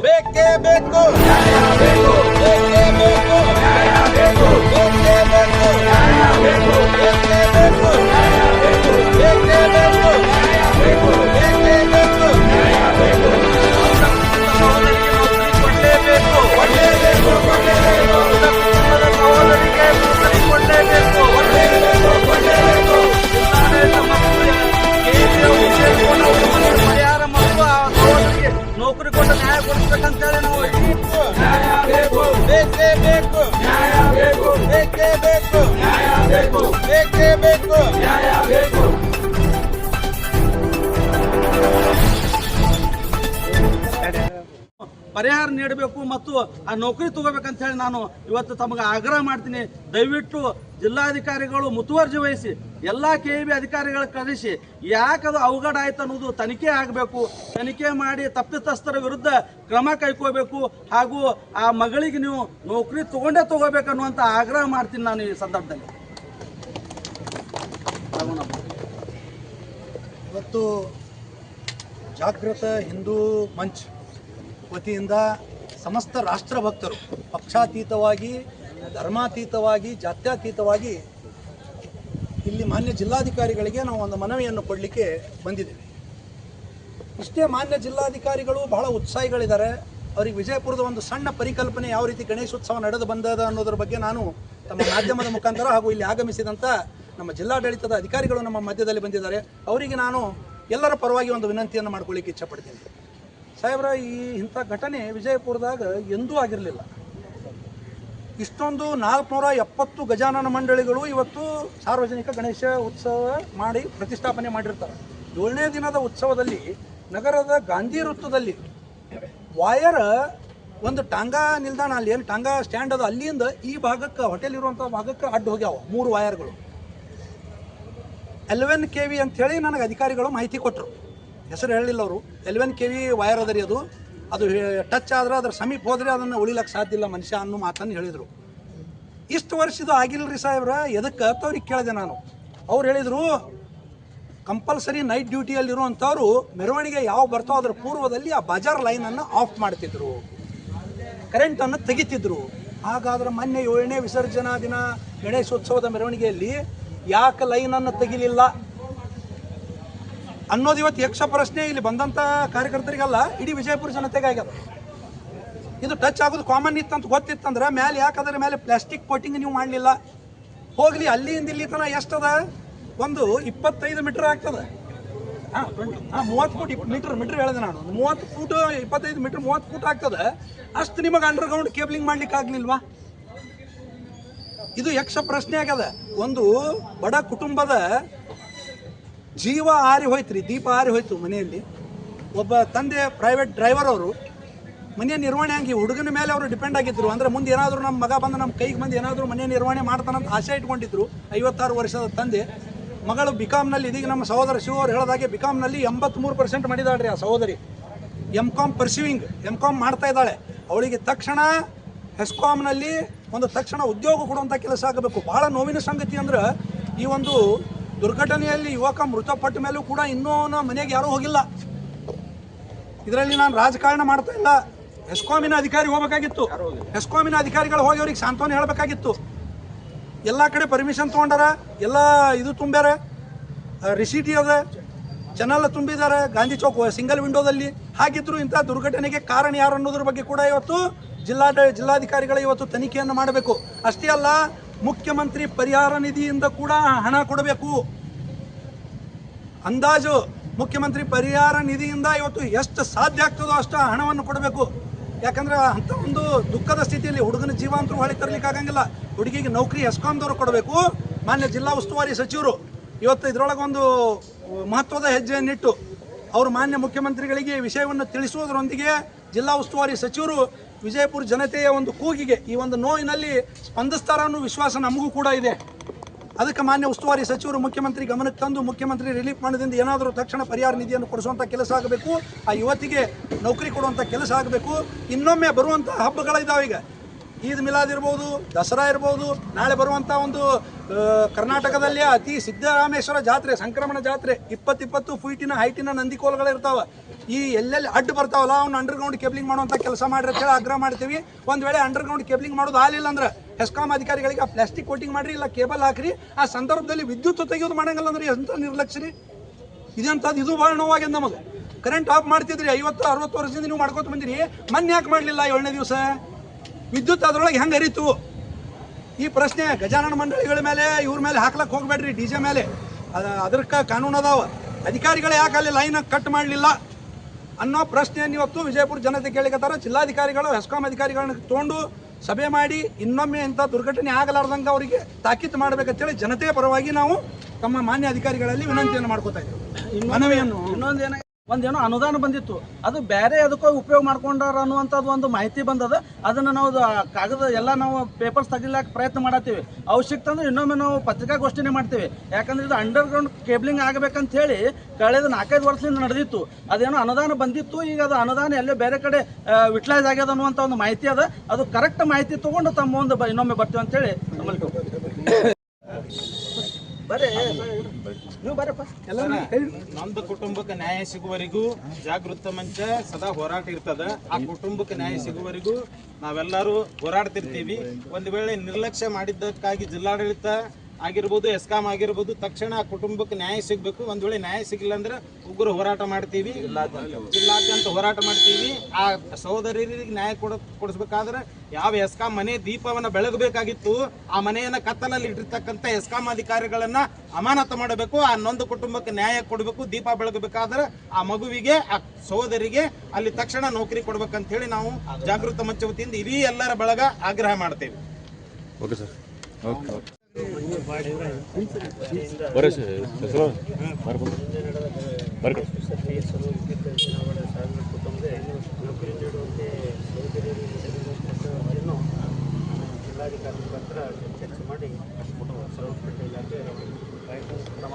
ಬೇಕೇ ಬೇಕು. ಬೇಕು. ನೌಕರಿ ಕೊಟ್ಟ ನ್ಯಾಯ ಕೊಡಿಸ್ಬೇಕಂತೇಳಿ ನಾವು ಬೇಕು ಬೇಕೇ. ಬೇಕು ಬೇಕು. ಬೇಕೇ ಬೇಕು. ಬೇಕು ಬೇಕೇ. ಪರಿಹಾರ ನೀಡಬೇಕು ಮತ್ತು ಆ ನೌಕರಿ ತಗೋಬೇಕಂತ ಹೇಳಿ ನಾನು ಇವತ್ತು ತಮಗೆ ಆಗ್ರಹ ಮಾಡ್ತೀನಿ. ದಯವಿಟ್ಟು ಜಿಲ್ಲಾಧಿಕಾರಿಗಳು ಮುತುವರ್ಜಿ ವಹಿಸಿ, ಎಲ್ಲ ಕೆ ಬಿ ಅಧಿಕಾರಿಗಳ ಕಳಿಸಿ ಯಾಕದು ಅವಘಡ ಆಯ್ತು ಅನ್ನೋದು ತನಿಖೆ ಆಗಬೇಕು. ತನಿಖೆ ಮಾಡಿ ತಪ್ಪಿತಸ್ಥರ ವಿರುದ್ಧ ಕ್ರಮ ಕೈಕೋಬೇಕು ಹಾಗೂ ಆ ಮಗಳಿಗೆ ನೀವು ನೌಕರಿ ತಗೊಂಡೇ ತಗೋಬೇಕು ಅನ್ನುವಂಥ ಆಗ್ರಹ ಮಾಡ್ತೀನಿ ನಾನು ಈ ಸಂದರ್ಭದಲ್ಲಿ. ಇವತ್ತು ಜಾಗೃತ ಹಿಂದೂ ಮಂಚ್ ವತಿಯಿಂದ ಸಮಸ್ತ ರಾಷ್ಟ್ರ ಭಕ್ತರು ಪಕ್ಷಾತೀತವಾಗಿ, ಧರ್ಮಾತೀತವಾಗಿ, ಜಾತ್ಯಾತೀತವಾಗಿ ಇಲ್ಲಿ ಮಾನ್ಯ ಜಿಲ್ಲಾಧಿಕಾರಿಗಳಿಗೆ ನಾವು ಒಂದು ಮನವಿಯನ್ನು ಕೊಡಲಿಕ್ಕೆ ಬಂದಿದ್ದೇವೆ. ಇಷ್ಟೇ ಮಾನ್ಯ ಜಿಲ್ಲಾಧಿಕಾರಿಗಳು ಬಹಳ ಉತ್ಸಾಹಿಗಳಿದ್ದಾರೆ. ಅವರಿಗೆ ವಿಜಯಪುರದ ಒಂದು ಸಣ್ಣ ಪರಿಕಲ್ಪನೆ ಯಾವ ರೀತಿ ಗಣೇಶೋತ್ಸವ ನಡೆದು ಬಂದದ ಅನ್ನೋದ್ರ ಬಗ್ಗೆ ನಾನು ತಮ್ಮ ಮಾಧ್ಯಮದ ಮುಖಾಂತರ ಹಾಗೂ ಇಲ್ಲಿ ಆಗಮಿಸಿದಂಥ ನಮ್ಮ ಜಿಲ್ಲಾಡಳಿತದ ಅಧಿಕಾರಿಗಳು ನಮ್ಮ ಮಧ್ಯದಲ್ಲಿ ಬಂದಿದ್ದಾರೆ. ಅವರಿಗೆ ನಾನು ಎಲ್ಲರ ಪರವಾಗಿ ಒಂದು ವಿನಂತಿಯನ್ನು ಮಾಡ್ಕೊಳ್ಳಿಕ್ಕೆ ಇಚ್ಛಪಡ್ತೀನಿ. ಸಾಹೇಬ್ರ, ಈ ಇಂಥ ಘಟನೆ ವಿಜಯಪುರದಾಗ ಎಂದೂ ಆಗಿರಲಿಲ್ಲ. ಇಷ್ಟೊಂದು ನಾಲ್ಕುನೂರ ಎಪ್ಪತ್ತು ಗಜಾನನ ಮಂಡಳಿಗಳು ಇವತ್ತು ಸಾರ್ವಜನಿಕ ಗಣೇಶ ಉತ್ಸವ ಮಾಡಿ ಪ್ರತಿಷ್ಠಾಪನೆ ಮಾಡಿರ್ತಾರೆ. ಏಳನೇ ದಿನದ ಉತ್ಸವದಲ್ಲಿ ನಗರದ ಗಾಂಧಿ ವೃತ್ತದಲ್ಲಿ ವಾಯರ್ ಒಂದು ಟಾಂಗಾ ನಿಲ್ದಾಣ ಅಲ್ಲಿ ಏನು ಟಾಂಗಾ ಸ್ಟ್ಯಾಂಡ್ ಅದ, ಅಲ್ಲಿಂದ ಈ ಭಾಗಕ್ಕೆ ಹೋಟೆಲ್ ಇರುವಂಥ ಭಾಗಕ್ಕೆ ಅಡ್ಡ ಹೋಗ್ಯಾವ ಮೂರು ವಾಯರ್ಗಳು. ಎಲೆವೆನ್ ಕೆ ವಿ ಅಂಥೇಳಿ ನನಗೆ ಅಧಿಕಾರಿಗಳು ಮಾಹಿತಿ ಕೊಟ್ಟರು ಹೆಸರು ಹೇಳಲಿಲ್ಲ ಅವರು. ಎಲೆವೆನ್ ಕೆ ವಿ ವೈರ್ ಅದರಿ ಅದು. ಅದು ಟಚ್ ಆದ್ರೆ ಅದರ ಸಮೀಪ ಹೋದರೆ ಅದನ್ನು ಉಳಿಲಕ್ಕೆ ಸಾಧ್ಯ ಇಲ್ಲ ಮನುಷ್ಯ ಅನ್ನೋ ಮಾತನ್ನು ಹೇಳಿದರು. ಇಷ್ಟು ವರ್ಷದ ಆಗಿಲ್ಲ ರೀ ಸಾಹೇಬ್ರ ಎದಕ್ಕೆ ಅವ್ರಿಗೆ ಕೇಳಿದೆ ನಾನು. ಅವ್ರು ಹೇಳಿದರು ಕಂಪಲ್ಸರಿ ನೈಟ್ ಡ್ಯೂಟಿಯಲ್ಲಿರುವಂಥವ್ರು ಮೆರವಣಿಗೆ ಯಾವ ಬರ್ತೋ ಅದರ ಪೂರ್ವದಲ್ಲಿ ಆ ಬಜಾರ್ ಲೈನನ್ನು ಆಫ್ ಮಾಡ್ತಿದ್ರು. ಕರೆಂಟನ್ನು ತೆಗಿತಿದ್ರು. ಹಾಗಾದ್ರೆ ಮೊನ್ನೆ ಏಳನೇ ವಿಸರ್ಜನಾ ದಿನ ಗಣೇಶೋತ್ಸವದ ಮೆರವಣಿಗೆಯಲ್ಲಿ ಯಾಕೆ ಲೈನನ್ನು ತೆಗಿಲಿಲ್ಲ? ಅನ್ನೋದು ಇವತ್ತು ಯಕ್ಷ ಪ್ರಶ್ನೆ ಇಲ್ಲಿ ಬಂದಂಥ ಕಾರ್ಯಕರ್ತರಿಗೆಲ್ಲ, ಇಡೀ ವಿಜಯಪುರ ಜನತೆಗೆ ಆಗ್ಯದ ಇದು ಟಚ್ ಆಗೋದು ಕಾಮನ್ ಇತ್ತಂತ ಗೊತ್ತಿತ್ತಂದ್ರೆ ಮೇಲೆ ಯಾಕೆ ಮೇಲೆ ಪ್ಲಾಸ್ಟಿಕ್ ಕೋಟಿಂಗ್ ನೀವು ಮಾಡಲಿಲ್ಲ? ಹೋಗ್ಲಿ, ಅಲ್ಲಿಂದ ಇಲ್ಲಿ ತನಕ ಎಷ್ಟದ? ಒಂದು ಇಪ್ಪತ್ತೈದು ಮೀಟರ್ ಆಗ್ತದೆ. ಹಾಂ ಹಾಂ, ಮೂವತ್ತು ಫೂಟ್ ಮೀಟ್ರ್ ಮೀಟ್ರ್ ಹೇಳಿದೆ ನಾನು. ಮೂವತ್ತು ಫೂಟ್, ಇಪ್ಪತ್ತೈದು ಮೀಟ್ರ್ ಮೂವತ್ತು ಫೂಟ್ ಆಗ್ತದೆ. ಅಷ್ಟು ನಿಮಗೆ ಅಂಡರ್ಗ್ರೌಂಡ್ ಕೇಬಲಿಂಗ್ ಮಾಡ್ಲಿಕ್ಕೆ ಆಗ್ಲಿಲ್ವಾ? ಇದು ಯಕ್ಷ ಪ್ರಶ್ನೆ ಆಗ್ಯದ. ಒಂದು ಬಡ ಕುಟುಂಬದ ಜೀವ ಆರಿ ಹೋಯ್ತು ರೀ ದೀಪ ಆರಿ ಹೋಯ್ತು ಮನೆಯಲ್ಲಿ. ಒಬ್ಬ ತಂದೆ ಪ್ರೈವೇಟ್ ಡ್ರೈವರ್ ಅವರು ಮನೆಯ ನಿರ್ವಹಣೆ ಹಂಗೆ ಹುಡುಗನ ಮೇಲೆ ಅವರು ಡಿಪೆಂಡ್ ಆಗಿದ್ರು. ಅಂದ್ರೆ ಮುಂದೆ ಏನಾದರೂ ನಮ್ಮ ಮಗ ಬಂದು ನಮ್ಮ ಕೈಗೆ ಬಂದು ಏನಾದರೂ ಮನೆ ನಿರ್ವಹಣೆ ಮಾಡ್ತಾನಂತ ಆಸೆ ಇಟ್ಕೊಂಡಿದ್ರು ಐವತ್ತಾರು ವರ್ಷದ ತಂದೆ. ಮಗಳು ಬಿಕಾಮ್ನಲ್ಲಿ ಇದೀಗ ನಮ್ಮ ಸಹೋದರ ಶಿವ ಅವರು ಹೇಳಿದಾಗೆ ಬಿಕಾಮ್ನಲ್ಲಿ ಎಂಬತ್ತ್ಮೂರು ಪರ್ಸೆಂಟ್ ಮಾಡಿದಾಳ್ರಿ ಆ ಸಹೋದರಿ. M com pursuing M com ಮಾಡ್ತಾ ಇದ್ದಾಳೆ. ಅವಳಿಗೆ ತಕ್ಷಣ ಹೆಸ್ಕಾಮ್ನಲ್ಲಿ ಒಂದು ತಕ್ಷಣ ಉದ್ಯೋಗ ಕೊಡುವಂಥ ಕೆಲಸ ಆಗಬೇಕು. ಬಹಳ ನೋವಿನ ಸಂಗತಿ ಅಂದ್ರೆ ಈ ಒಂದು ದುರ್ಘಟನೆಯಲ್ಲಿ ಯುವಕ ಮೃತಪಟ್ಟ ಮೇಲೂ ಕೂಡ ಇನ್ನೂ ಮನೆಗೆ ಯಾರೂ ಹೋಗಿಲ್ಲ. ಇದರಲ್ಲಿ ನಾನು ರಾಜಕಾರಣ ಮಾಡ್ತಾ ಇಲ್ಲ. ಎಸ್ಕಾಮಿನ ಅಧಿಕಾರಿ ಹೋಗಬೇಕಾಗಿತ್ತು. ಎಸ್ಕಾಮಿನ ಅಧಿಕಾರಿಗಳು ಹೋಗಿ ಅವ್ರಿಗೆ ಸಾಂತ್ವನ ಹೇಳಬೇಕಾಗಿತ್ತು. ಎಲ್ಲ ಕಡೆ ಪರ್ಮಿಷನ್ ತೊಗೊಂಡಾರ, ಎಲ್ಲ ಇದು ತುಂಬ್ಯಾರ. ರಿಸೀಟಿ ಅದ. ಚೆನ್ನಲ್ಲ ತುಂಬಿದ್ದಾರೆ ಗಾಂಧಿ ಚೌಕ್ ಸಿಂಗಲ್ ವಿಂಡೋದಲ್ಲಿ ಹಾಗಿದ್ರು ಇಂಥ ದುರ್ಘಟನೆಗೆ ಕಾರಣ ಯಾರು ಅನ್ನೋದ್ರ ಬಗ್ಗೆ ಕೂಡ ಇವತ್ತು ಜಿಲ್ಲಾ ಜಿಲ್ಲಾಧಿಕಾರಿಗಳು ಇವತ್ತು ತನಿಖೆಯನ್ನು ಮಾಡಬೇಕು. ಅಷ್ಟೇ ಅಲ್ಲ ಮುಖ್ಯಮಂತ್ರಿ ಪರಿಹಾರ ನಿಧಿಯಿಂದ ಕೂಡ ಹಣ ಕೊಡಬೇಕು. ಅಂದಾಜು ಮುಖ್ಯಮಂತ್ರಿ ಪರಿಹಾರ ನಿಧಿಯಿಂದ ಇವತ್ತು ಎಷ್ಟು ಸಾಧ್ಯ ಆಗ್ತದೋ ಅಷ್ಟು ಹಣವನ್ನು ಕೊಡಬೇಕು. ಯಾಕಂದ್ರೆ ಅಂಥ ಒಂದು ದುಃಖದ ಸ್ಥಿತಿಯಲ್ಲಿ ಹುಡುಗನ ಜೀವಾಂತರು ಹೊಳಿ ತರಲಿಕ್ಕೆ ಆಗಂಗಿಲ್ಲ. ಹುಡುಗಿಗೆ ನೌಕರಿ ಎಸ್ಕಾಂದವರು ಕೊಡಬೇಕು. ಮಾನ್ಯ ಜಿಲ್ಲಾ ಉಸ್ತುವಾರಿ ಸಚಿವರು ಇವತ್ತು ಇದರೊಳಗೆ ಒಂದು ಮಹತ್ವದ ಹೆಜ್ಜೆಯನ್ನಿಟ್ಟು ಅವರು ಮಾನ್ಯ ಮುಖ್ಯಮಂತ್ರಿಗಳಿಗೆ ವಿಷಯವನ್ನು ತಿಳಿಸುವುದರೊಂದಿಗೆ ಜಿಲ್ಲಾ ಉಸ್ತುವಾರಿ ಸಚಿವರು ವಿಜಯಪುರ ಜನತೆಯ ಒಂದು ಕೂಗಿಗೆ, ಈ ಒಂದು ನೋವಿನಲ್ಲಿ ಸ್ಪಂದಿಸ್ತಾರ ಅನ್ನೋ ವಿಶ್ವಾಸ ನಮಗೂ ಕೂಡ ಇದೆ. ಅದಕ್ಕೆ ಮಾನ್ಯ ಉಸ್ತುವಾರಿ ಸಚಿವರು, ಮುಖ್ಯಮಂತ್ರಿ ಗಮನಕ್ಕೆ ತಂದು, ಮುಖ್ಯಮಂತ್ರಿ ರಿಲೀಫ್ ಮಾಡೋದ್ರಿಂದ ಏನಾದರೂ ತಕ್ಷಣ ಪರಿಹಾರ ನಿಧಿಯನ್ನು ಕೊಡಿಸುವಂಥ ಕೆಲಸ ಆಗಬೇಕು. ಆ ಯುವತಿಗೆ ನೌಕರಿ ಕೊಡುವಂಥ ಕೆಲಸ ಆಗಬೇಕು. ಇನ್ನೊಮ್ಮೆ ಬರುವಂಥ ಹಬ್ಬಗಳಿದ್ದಾವೆ ಈಗ ಈದ್ ಮಿಲಾದ್ ಇರ್ಬೋದು, ದಸರಾ ಇರ್ಬೋದು, ನಾಳೆ ಬರುವಂಥ ಒಂದು ಕರ್ನಾಟಕದಲ್ಲಿ ಅತಿ ಸಿದ್ದರಾಮೇಶ್ವರ ಜಾತ್ರೆ, ಸಂಕ್ರಮಣ ಜಾತ್ರೆ, ಇಪ್ಪತ್ತಿಪ್ಪತ್ತು ಫೀಟಿನ ಹೈಟಿನ ಇರ್ತಾವ. ಈ ಎಲ್ಲೆಲ್ಲಿ ಅಡ್ಡ ಬರ್ತಾವಲ್ಲ, ಅವ್ನು ಅಂಡರ್ಗ್ರೌಂಡ್ ಕೇಬ್ಲಿಂಗ್ ಮಾಡುವಂಥ ಕೆಲಸ ಹೇಳಿ ಆಗ್ರಹ ಮಾಡ್ತೀವಿ. ಒಂದು ವೇಳೆ ಅಂಡರ್ಗ್ರೌಂಡ್ ಕೇಬ್ಲಿಂಗ್ ಮಾಡೋದು ಆಗಲಿಲ್ಲ ಅಂದ್ರೆ ಹೆಸ್ಕಾಂ ಅಧಿಕಾರಿಗಳಿಗೆ ಆ ಪ್ಲಾಸ್ಟಿಕ್ ಕೋಟಿಂಗ್ ಮಾಡ್ರಿ, ಇಲ್ಲ ಕೇಬಲ್ ಹಾಕ್ರಿ, ಆ ಸಂದರ್ಭದಲ್ಲಿ ವಿದ್ಯುತ್ ತೆಗೆಯೋದು ಮಾಡಂಗಿಲ್ಲ ಅಂದ್ರೆ ಎಂತ ನಿರ್ಲಕ್ಷ್ಯ ರೀ ಇದಂಥದ್ದು ಇದು ಭಾಳ ನೋವಾಗಿದೆ ನಮಗೆ. ಕರೆಂಟ್ ಆಫ್ ಮಾಡ್ತಿದ್ರಿ, ಐವತ್ತು, ಅರವತ್ತು ವರ್ಷದಿಂದ ನೀವು ಮಾಡ್ಕೊತ ಬಂದಿರಿ, ಮೊನ್ನೆ ಯಾಕೆ ಮಾಡಲಿಲ್ಲ ಏಳನೇ ದಿವಸ? ವಿದ್ಯುತ್ ಅದರೊಳಗೆ ಹೆಂಗೆ ಅರಿತು ಈ ಪ್ರಶ್ನೆ ಗಜಾನನ ಮಂಡಳಿಗಳ ಮೇಲೆ ಇವ್ರ ಮೇಲೆ ಹಾಕ್ಲಕ್ಕೆ ಹೋಗ್ಬೇಡ್ರಿ ಡಿ ಜೆ ಮೇಲೆ. ಅದ ಅದಕ್ಕೆ ಕಾನೂನು ಅದಾವ. ಅಧಿಕಾರಿಗಳು ಯಾಕೆ ಅಲ್ಲಿ ಲೈನ್ ಕಟ್ ಮಾಡಲಿಲ್ಲ ಅನ್ನೋ ಪ್ರಶ್ನೆಯನ್ನು ಇವತ್ತು ವಿಜಯಪುರ ಜನತೆ ಕೇಳಿಕತ್ತಾರ. ಜಿಲ್ಲಾಧಿಕಾರಿಗಳು ಹೆಸ್ಕಾಂ ಅಧಿಕಾರಿಗಳನ್ನ ತೊಗೊಂಡು ಸಭೆ ಮಾಡಿ ಇನ್ನೊಮ್ಮೆ ಇಂಥ ದುರ್ಘಟನೆ ಆಗಲಾರ್ದಂಗೆ ಅವರಿಗೆ ತಾಕೀತು ಮಾಡಬೇಕಂತೇಳಿ ಜನತೆಯ ಪರವಾಗಿ ನಾವು ತಮ್ಮ ಮಾನ್ಯ ಅಧಿಕಾರಿಗಳಲ್ಲಿ ವಿನಂತಿಯನ್ನು ಮಾಡ್ಕೋತಾ ಇದ್ದೀವಿ. ಮನವಿಯನ್ನು ಇನ್ನೊಂದೇನ ಒಂದೇನೋ ಅನುದಾನ ಬಂದಿತ್ತು. ಅದು ಬೇರೆ ಅದಕ್ಕೋ ಉಪಯೋಗ ಮಾಡ್ಕೊಂಡಾರ ಅನ್ನುವಂಥದ್ದು ಒಂದು ಮಾಹಿತಿ ಬಂದದ. ಅದನ್ನು ನಾವು ಕಾಗದ ಎಲ್ಲ ನಾವು ಪೇಪರ್ಸ್ ತೆಗಿಲಾಕ ಪ್ರಯತ್ನ ಮಾಡತ್ತೀವಿ. ಅವಶ್ಯಕತೆ ಅಂದ್ರೆ ಇನ್ನೊಮ್ಮೆ ನಾವು ಪತ್ರಿಕಾಗೋಷ್ಠಿನೇ ಮಾಡ್ತೀವಿ. ಯಾಕಂದ್ರೆ ಇದು ಅಂಡರ್ ಗ್ರೌಂಡ್ ಕೇಬ್ಲಿಂಗ್ ಆಗಬೇಕಂತ ಹೇಳಿ ಕಳೆದ ನಾಲ್ಕೈದು ವರ್ಷದಿಂದ ನಡೆದಿತ್ತು. ಅದೇನೋ ಅನುದಾನ ಬಂದಿತ್ತು. ಈಗ ಅದು ಅನುದಾನ ಎಲ್ಲೇ ಬೇರೆ ಕಡೆ ಯುಟಿಲೈಸ್ ಆಗ್ಯದ ಅನ್ನುವಂಥ ಒಂದು ಮಾಹಿತಿ ಅದ. ಅದು ಕರೆಕ್ಟ್ ಮಾಹಿತಿ ತೊಗೊಂಡು ತಮ್ಮ ಒಂದು ಇನ್ನೊಮ್ಮೆ ಬರ್ತೀವಿ ಅಂತೇಳಿ ನಮ್ಮಲ್ಲಿ ಬರ್ರಿ ನೀವು ಬರ್ರಪ್ಪ ಎಲ್ಲ ಹೇಳಿ ನಮ್ದು ಕುಟುಂಬಕ್ಕೆ ನ್ಯಾಯ ಸಿಗುವವರೆಗೂ ಜಾಗೃತ ಮಂಚ ಸದಾ ಹೋರಾಟ ಇರ್ತದ. ಆ ಕುಟುಂಬಕ್ಕೆ ನ್ಯಾಯ ಸಿಗುವವರೆಗೂ ನಾವೆಲ್ಲರೂ ಹೋರಾಡ್ತಿರ್ತೀವಿ. ಒಂದು ವೇಳೆ ನಿರ್ಲಕ್ಷ್ಯ ಮಾಡಿದ್ದಕ್ಕಾಗಿ ಜಿಲ್ಲಾಡಳಿತ ಆಗಿರ್ಬೋದು, ಎಸ್ಕಾಂ ಆಗಿರ್ಬೋದು, ತಕ್ಷಣ ಕುಟುಂಬಕ್ಕೆ ನ್ಯಾಯ ಸಿಗಬೇಕು. ಒಂದು ವೇಳೆ ನ್ಯಾಯ ಸಿಗಲಿಲ್ಲ ಅಂದ್ರೆ ಉಗ್ರ ಹೋರಾಟ ಮಾಡ್ತೀವಿ. ಜಿಲ್ಲಾದ್ಯಂತ ಹೋರಾಟ ಮಾಡ್ತೀವಿ. ಆ ಸಹೋದರಿಗೆ ನ್ಯಾಯ ಕೊಡ, ಕೊಡಿಸ್ಬೇಕಾದ್ರೆ ಯಾವ ಎಸ್ಕಾಂ ಮನೆ ದೀಪವನ್ನ ಬೆಳಗಬೇಕಾಗಿತ್ತು, ಆ ಮನೆಯನ್ನ ಕತ್ತಲಲ್ಲಿ ಇಟ್ಟಿರ್ತಕ್ಕಂಥ ಎಸ್ಕಾಂ ಅಧಿಕಾರಿಗಳನ್ನ ಅಮಾನತು ಮಾಡಬೇಕು. ಆ ನೊಂದು ಕುಟುಂಬಕ್ಕೆ ನ್ಯಾಯ ಕೊಡಬೇಕು, ದೀಪ ಬೆಳಗಬೇಕಾದ್ರೆ ಆ ಮಗುವಿಗೆ, ಆ ಸಹೋದರಿಗೆ ಅಲ್ಲಿ ತಕ್ಷಣ ನೌಕರಿ ಕೊಡ್ಬೇಕಂತ ಹೇಳಿ ನಾವು ಜಾಗೃತ ಮಂಚ ವತಿಯಿಂದ ಇಡೀ ಎಲ್ಲರ ಬಳಗ ಆಗ್ರಹ ಮಾಡ್ತೇವೆ. ಓಕೆ ಸರ್ ಓಕೆ ಜಿಲ್ಲಾಧಿಕಾರಿ ಹತ್ರ ಚರ್ಚೆ ಮಾಡಿ ಸಂಬಂಧಪಟ್ಟ ಇಲಾಖೆ ಕ್ರಮ